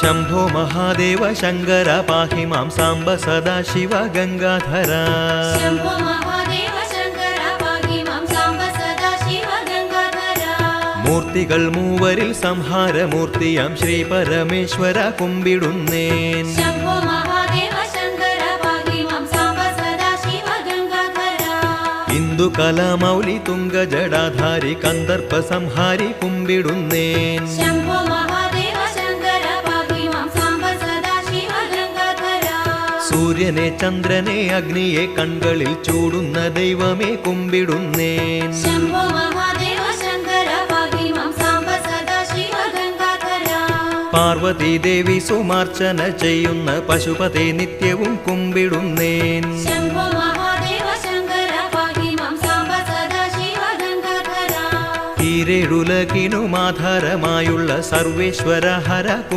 ശംഭോ മഹാദേവ ശങ്കര പാഹി മാം സാംബ സദാശിവ ഗംഗാധര. മൂർത്തികൾ മൂവരിൽ സംഹാരമൂർത്തിയാം ശ്രീ പരമേശ്വര കുമ്പിടുന്നേൻ. ഹിന്ദു കലാമൗലി തുംഗ ജടാധാരി കന്ദർപ്പ സംഹാരി കുമ്പിടുന്നേൻ. ശംഭോ സൂര്യനെ ചന്ദ്രനെ അഗ്നിയെ കൺകളിൽ ചൂടുന്ന ദൈവമേ കുമ്പിടുന്നേ. പാർവതി ദേവി സുമാർച്ചന ചെയ്യുന്ന പശുപതി നിത്യവും കുമ്പിടുന്നേൻ ഈരേഴുലകിനുമാധാരമായുള്ള സർവേശ്വര ഹര കും